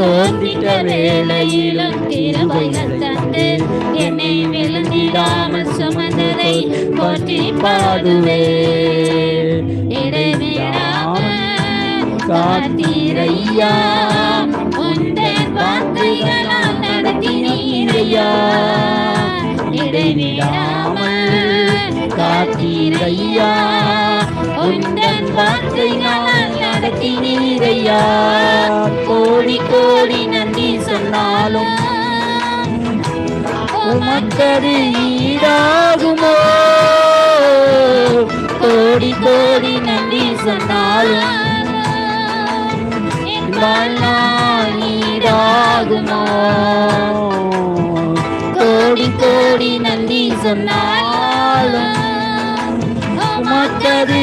சோர்ந்திட்ட வேளையிலும் கிருபைகள் தந்து என்னை விழுந்திடாமல் சுமந்ததை போற்றி பாடுவே காத்தீரையா. உந்தன் வார்த்தைகளால் நடத்தினீரையா. இடைவிடாமல் காத்தீரையா. உந்தன் வார்த்தைகளால் நடத்தினீரையா. நாளும் உமக்கது ஈடாகுமோ? கோடி கோடி நன்றி சொன்னாலும் வாழ்நாள் ஈடாகுமோ? கோடி கோடி நன்றி சொன்னாலும் உமக்கது